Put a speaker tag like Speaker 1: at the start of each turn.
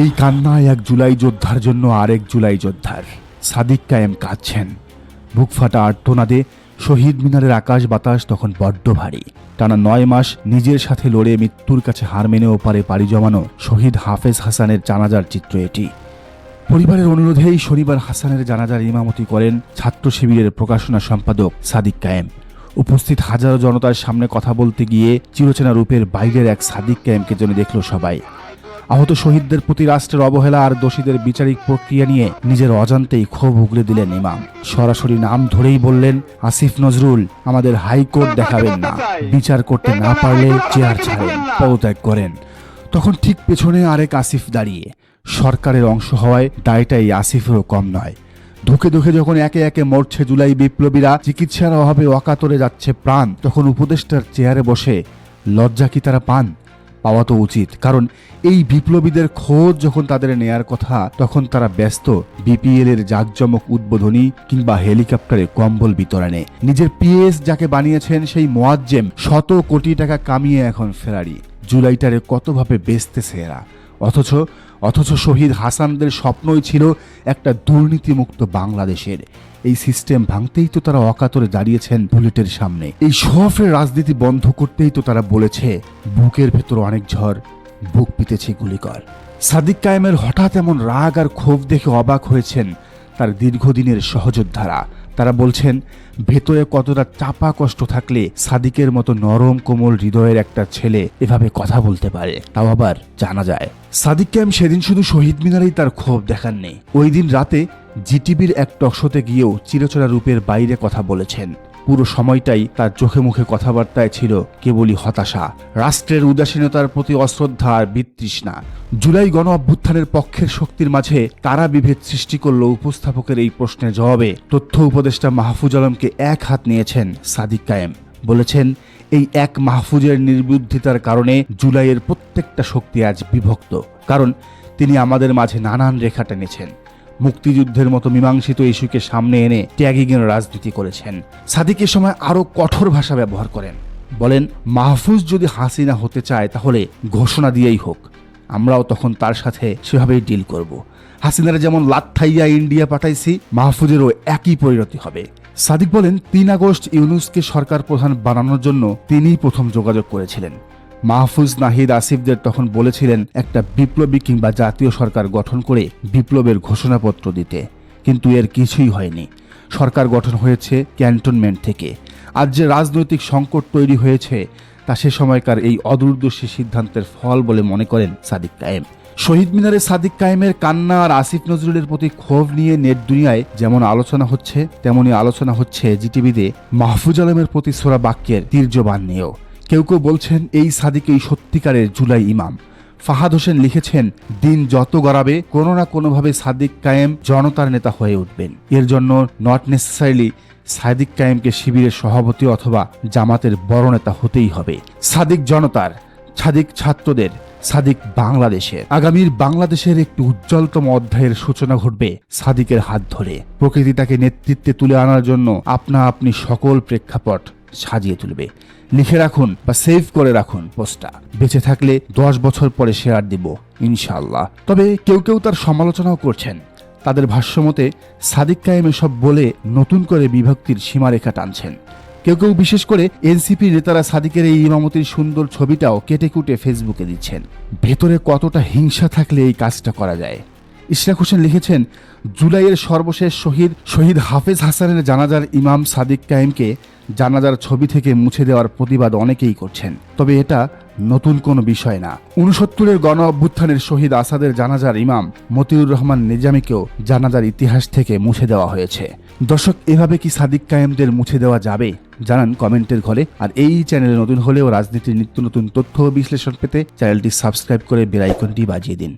Speaker 1: এই কান্নায় এক জুলাই যোদ্ধার জন্য আরেক জুলাই যোদ্ধার। সাদিক কায়েম কাঁদছেন। বুক ফাটা আর্তনাদে শহীদ মিনারের আকাশ বাতাস তখন বড্ড ভারী। টানা নয় মাস নিজের সাথে লড়ে মৃত্যুর কাছে হার মেনে ওপারে পাড়ি জমানো শহীদ হাফেজ হাসানের জানাজার চিত্র এটি। পরিবারের অনুরোধেই শনিবার হাসানের জানাজার ইমামতি করেন ছাত্র শিবিরের প্রকাশনা সম্পাদক সাদিক কায়েম। উপস্থিত হাজারো জনতার সামনে কথা বলতে গিয়ে চিরচেনা রূপের বাইরের এক সাদিক কায়েমকে যেন দেখল সবাই। আহত শহীদদের প্রতি রাষ্ট্রের অবহেলা আর দোষীদের বিচারিক প্রক্রিয়া নিয়ে নিজের অজান্তেই ক্ষোভ উগলে দিলেন ইমাম। সরাসরি নাম ধরেই বললেন, আসিফ নজরুল, আমাদের হাইকোর্ট দেখাবেন না। বিচার করতে না পারলে চেয়ার ছাড়েন, পদত্যাগ করেন। তখন ঠিক পেছনে আরেক আসিফ দাঁড়িয়ে। সরকারের অংশ হওয়ায় দায়টা এই আসিফেরও কম নয়। ধুকে ধুকে যখন একে একে মরছে জুলাই বিপ্লবীরা, চিকিৎসার অভাবে অকাতরে যাচ্ছে প্রাণ, তখন উপদেষ্টার চেয়ারে বসে, লজ্জা কি তারা পান? পাওয়া তো উচিত। কারণ এই বিপ্লবীদের খোঁজ যখন তাদের নেয়ার কথা, তখন তারা ব্যস্ত। বিপিএল এর জাঁকজমক উদ্বোধনী কিংবা হেলিকপ্টারে কম্বল বিতরণে। নিজের পিএস যাকে বানিয়েছেন সেই মোয়াজ্জেম শত কোটি টাকা কামিয়ে এখন ফেরারি। জুলাইটারে কতভাবে বেচতেছে এরা? অথচ অথচ শহীদ হাসানদের স্বপ্নই ছিল একটা দুর্নীতিমুক্ত বাংলাদেশের। এই সিস্টেম ভাঙতেই তো তারা অকাতরে দাঁড়িয়েছেন বুলেটের সামনে। এই শফের রাজনীতি বন্ধ করতেই তো তারা বলেছে, বুকের ভেতর অনেক ঝড়, বুক পিতেছে গুলিকর। সাদিক কায়েমের হঠাৎ এমন রাগ আর ক্ষোভ দেখে অবাক হয়েছেন তার দীর্ঘদিনের সহযোদ্ধারা। তারা বলছেন, ভেতরে কতটা চাপা কষ্ট থাকলে সাদিকের মতো নরম কোমল হৃদয়ের একটা ছেলে এভাবে কথা বলতে পারে। তাও আবার জানা যায় সাদিককে আমি সেদিন শুধু শহীদ মিনারেই তার ক্ষোভ নেই ওই দিন রাতে জিটিভির এক টকশোতে গিয়েও চিরচরা রূপের বাইরে কথা বলেছেন। পুরো সময়টাই তার চোখে মুখে কথাবার্তায় ছিল কেবলই হতাশা। রাষ্ট্রের উদাসীনতার প্রতি অশ্রদ্ধা আর বিতৃষ্ণা। জুলাই গণ অভ্যুত্থানের পক্ষের শক্তির মাঝে কারা বিভেদ সৃষ্টি করল উপস্থাপকের এই প্রশ্নের জবাবে। তথ্য উপদেষ্টা মাহফুজ আলমকে এক হাত নিয়েছেন সাদিক কায়েম। বলেছেন, এই এক মাহফুজের নির্বুদ্ধিতার কারণে জুলাইয়ের প্রত্যেকটা শক্তি আজ বিভক্ত। কারণ তিনি আমাদের মাঝে নানান রেখা টেনেছেন। মুক্তিযুদ্ধের মতো মীমাংসিত ইস্যুকে সামনে এনে ট্যাগিংয়ের রাজনীতি করেছেন। সাদিক এ সময় আরও কঠোর ভাষা ব্যবহার করেন। বলেন, মাহফুজ যদি হাসিনা হতে চায়, তাহলে ঘোষণা দিয়েই হোক। আমরাও তখন তার সাথে সেভাবেই ডিল করব। হাসিনারা যেমন লাত্থাইয়া ইন্ডিয়া পাঠাইছি, মাহফুজেরও একই পরিণতি হবে। সাদিক বলেন, তিন আগস্ট ইউনুসকে সরকার প্রধান বানানোর জন্য তিনিই প্রথম যোগাযোগ করেছিলেন। মাহফুজ নাহিদ আসিফদের তখন বলেছিলেন, একটা বিপ্লবী কিংবা জাতীয় সরকার গঠন করে বিপ্লবের ঘোষণাপত্র দিতে। কিন্তু এর কিছুই হয়নি। সরকার গঠন হয়েছে ক্যান্টনমেন্ট থেকে। আজ যে রাজনৈতিক সংকট তৈরি হয়েছে, তা সে সময়কার এই অদূরদর্শী সিদ্ধান্তের ফল বলে মনে করেন সাদিক কায়েম। শহীদ মিনারে সাদিক কায়েমের কান্না আর আসিফ নজরুলের প্রতি ক্ষোভ নিয়ে নেট দুনিয়ায় যেমন আলোচনা হচ্ছে, তেমনই আলোচনা হচ্ছে জিটিভিতে মাহফুজ আলমের প্রতি সোরা বাক্যের তীর্যবান নিয়েও কেউ কেউ বলছেন এই সাদিকেই সত্যিকারের জুলাই ইমাম। ফাহাদ হোসেন লিখেছেন, দিন যত গড়াবে, কোনো না কোনোভাবে সাদিক কায়েম জনতার নেতা হয়ে উঠবেন। এর জন্য নট নেসেসারিলি সাদিক কায়েমকে শিবিরের সভাপতি অথবা জামাতের বড় নেতা হতেই হবে। সাদিক জনতার, সাদিক ছাত্রদের, সাদিক বাংলাদেশের। আগামীর বাংলাদেশের একটি উজ্জ্বলতম অধ্যায়ের সূচনা ঘটবে সাদিকের হাত ধরে। প্রকৃতি তাকে নেতৃত্বে তুলে আনার জন্য আপনা আপনি সকল প্রেক্ষাপট সাজিয়ে তুলবে। লিখে রাখুন বা সেভ করে রাখুন পোস্টটা বেঁচে থাকলে দশ বছর পরে শেয়ার দিব, ইনশাআল্লাহ। তবে কেউ কেউ তার সমালোচনাও করছেন। তাদের ভাষ্যমতে, সাদিক কায়েম এসব বলে নতুন করে বিভক্তির সীমারেখা টানছেন। কেউ কেউ বিশেষ করে এনসিপি নেতারা সাদিকের এই ইমামতির সুন্দর ছবিটাও কেটে কুটে ফেসবুকে দিচ্ছেন। ভেতরে কতটা হিংসা থাকলে এই কাজটা করা যায়? ইশরাক হোসেন লিখেছেন, জুলাইয়ের সর্বশেষ শহীদ শহীদ হাফেজ হাসানের জানাজার ইমাম সাদিক কায়েমকে জানাজার ছবি থেকে মুছে দেওয়ার প্রতিবাদ অনেকেই করছেন। তবে এটা নতুন কোনো বিষয় না। উনসত্তরের গণ অভ্যুত্থানের শহীদ আসাদের জানাজার ইমাম মতিউর রহমান নিজামীকেও জানাজার ইতিহাস থেকে মুছে দেওয়া হয়েছে। দর্শক, এভাবে কি সাদিক কায়েমদের মুছে দেওয়া যাবে? জানান কমেন্টের ঘরে। আর এই চ্যানেলে নতুন হলেও রাজনীতির নিত্য নতুন তথ্য ও বিশ্লেষণ পেতে চ্যানেলটি সাবস্ক্রাইব করে বেলাইকনটি বাজিয়ে দিন।